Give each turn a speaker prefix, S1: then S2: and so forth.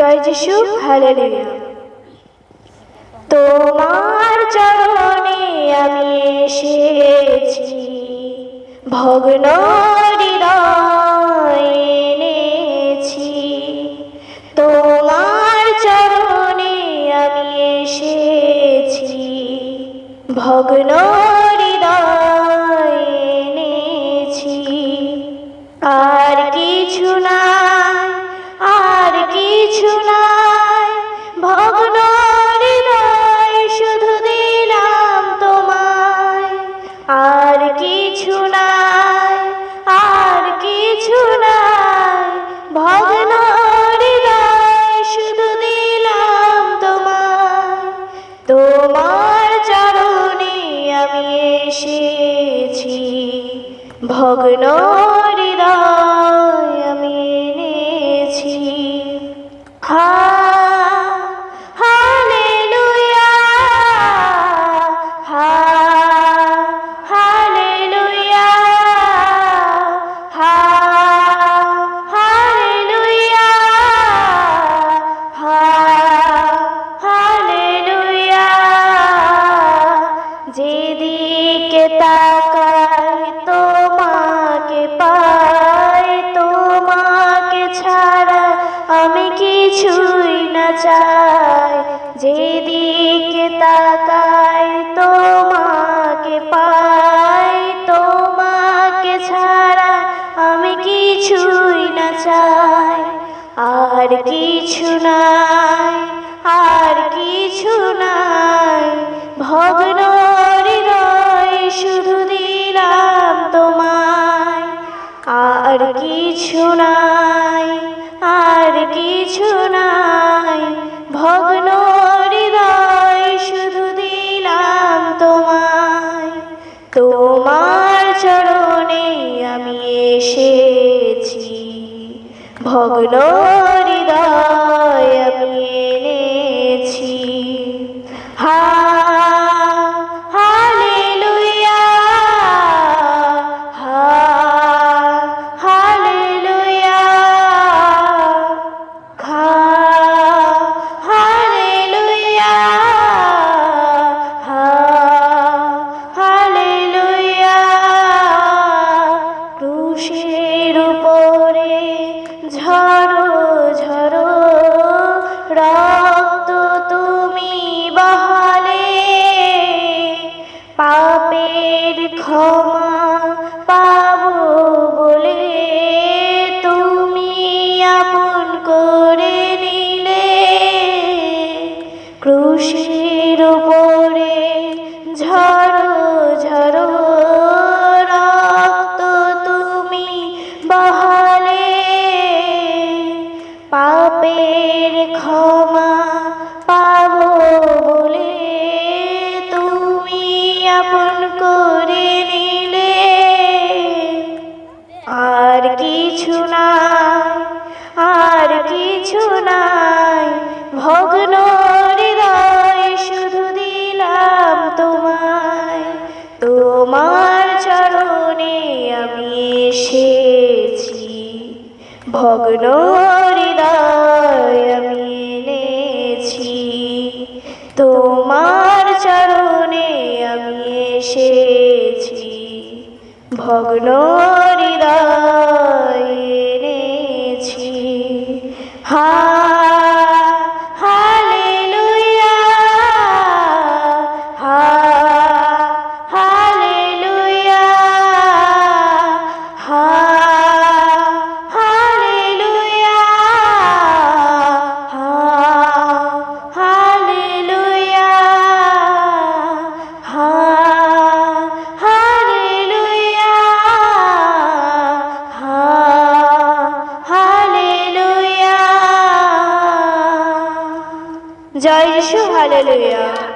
S1: জয় যিশু, হালেলুয়া। তোমার চরণে আমি এসেছি ভগ্ন এনেছি। তোমার চরণে আমি এসেছি ভগ্ন এনেছি। আর কিছু আর কিছু নাই ভগ্ন শুধু দিলাম তোমায়। আর কিছু নাই, আর কিছু নাই ভগ্ন শুধু দিলাম তোমায়। তোমার চরণে আমি এসেছি ভগ্ন হৃদয় হা চাই যেদিকে তাকাই তোমাকে পাই তোমাকে ছাড়া আমি কিছুই না চাই। আর কিছু নাই, আর কিছু নাই ভগ্ন শুধু দিলাম তোমায়। আর কিছু নাই ভগ্ন হৃদয় আমি এনেছি। হা ক্ষমা পাব বলে তুমি আপন করে নিলে। কৃষির উপরে কিছু নাই। ভগ্ন হৃদয় শুধু দিলাম তোমায়। তোমার চরণে আমি এসেছি। ভগ্ন হৃদয় আমি এনেছি। তোমার চরণে আমি এসেছি। ভগ্ন হৃদয় হালেলুয়া জয় যিশু হালেলুয়া